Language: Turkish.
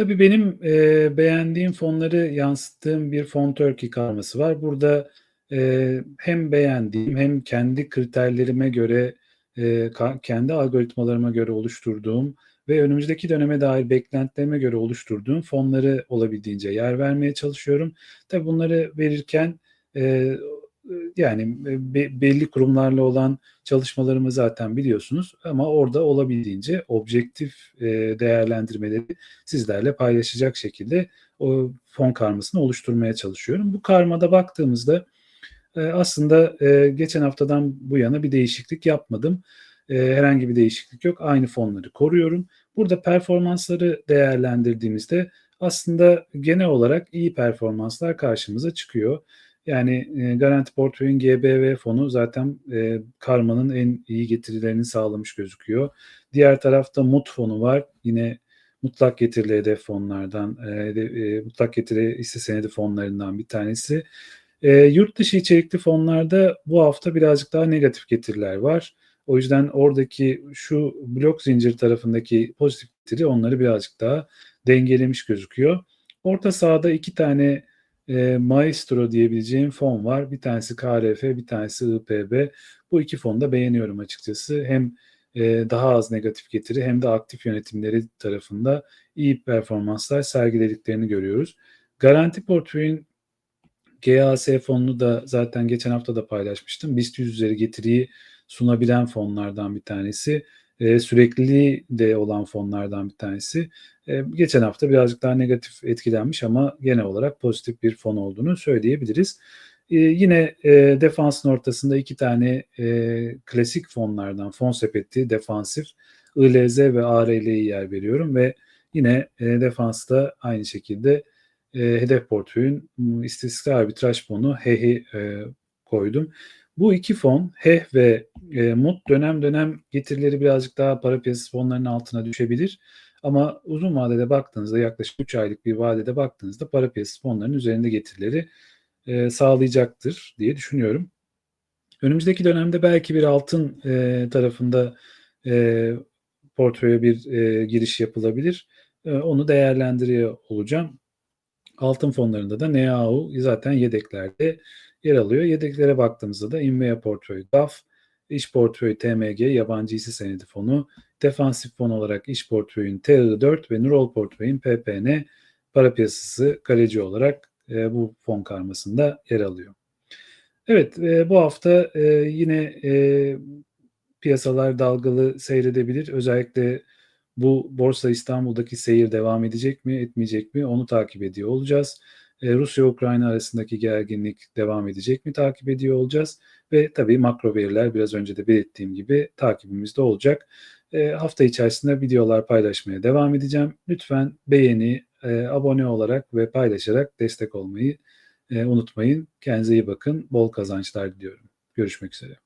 Tabii benim, eee, beğendiğim fonları yansıttığım bir FonTurkey karması var. Burada, eee, hem beğendiğim hem kendi kriterlerime göre, eee, kendi algoritmalarıma göre oluşturduğum ve önümüzdeki döneme dair beklentilerime göre oluşturduğum fonları olabildiğince yer vermeye çalışıyorum. Tabii bunları verirken, eee, yani, eee, be belli kurumlarla olan çalışmalarımı zaten biliyorsunuz ama orada olabildiğince objektif, eee, değerlendirmeleri sizlerle paylaşacak şekilde o fon karmasını oluşturmaya çalışıyorum. Bu karmada baktığımızda, eee, aslında, eee, geçen haftadan bu yana bir değişiklik yapmadım. Herhangi bir değişiklik yok. Aynı fonları koruyorum. Burada performansları değerlendirdiğimizde aslında genel olarak iyi performanslar karşımıza çıkıyor. Yani, eee, Garanti Portföy'ün GBV fonu zaten, eee, karmanın en iyi getirilerini sağlamış gözüküyor. Diğer tarafta MUT fonu var. Yine mutlak getirili hedef fonlardan, de eee, mutlak getiri hisse senedi fonlarından bir tanesi. Eee, yurt dışı içerikli fonlarda bu hafta birazcık daha negatif getiriler var. O yüzden oradaki şu blok zincir tarafındaki pozitif getiri onları birazcık daha dengelemiş gözüküyor. Orta sahada 2 tane, eee, Maestro diyebileceğim fon var. Bir tanesi KRF, bir tanesi IPB. Bu 2 fonu da beğeniyorum açıkçası. Hem, eee, daha az negatif getiri hem de aktif yönetimleri tarafında iyi performanslar sergilediklerini görüyoruz. Garanti Portföy'ün GAS fonunu da zaten geçen hafta da paylaşmıştım. BIST 100 üzeri getiriyi sunabilen fonlardan bir tanesi. Eee, sürekliliği de olan fonlardan bir tanesi. Eee, geçen hafta birazcık daha negatif etkilenmiş ama genel olarak pozitif bir fon olduğunu söyleyebiliriz. Eee, yine, eee, defansın ortasında 2 tane, eee, klasik fonlardan fon sepeti defansif ILZ ve ARL'ye yer veriyorum ve yine, eee, defansta aynı şekilde, eee, hedef portföyün, ımm, istatistiksel arbitraj fonu HEH'i, eee, koydum. Bu 2 fon HEH ve, eee, MUT dönem dönem getirileri birazcık daha para piyasası fonlarının altına düşebilir ama uzun vadede baktığınızda yaklaşık 3 aylık bir vadede baktığınızda para piyasası fonlarının üzerinde getirileri, eee, sağlayacaktır diye düşünüyorum. Önümüzdeki dönemde belki bir altın, eee, tarafında, eee, portföye bir, eee, giriş yapılabilir. Eee, onu değerlendiriyor olacağım. Altın fonlarında da NEAU zaten yedeklerde yer alıyor. Yedeklere baktığımızda da Invea Portföy DAF, İş Portföy TMG yabancı hisse senedi fonu, defansif fon olarak İş Portföy'ün TI4 ve Nurol Portföy'ün PPN para piyasası kaleci olarak, eee, bu fon karmasında yer alıyor. Evet, eee, bu hafta, eee, yine, eee, piyasalar dalgalı seyredebilir. Özellikle bu Borsa İstanbul'daki seyir devam edecek mi, etmeyecek mi onu takip ediyor olacağız. Eee, Rusya-Ukrayna arasındaki gerginlik devam edecek mi takip ediyor olacağız ve tabii makro veriler biraz önce de belirttiğim gibi takibimizde olacak. Eee, hafta içerisinde videolar paylaşmaya devam edeceğim. Lütfen beğeni, eee, abone olarak ve paylaşarak destek olmayı, eee, unutmayın. Kendinize iyi bakın. Bol kazançlar diliyorum. Görüşmek üzere.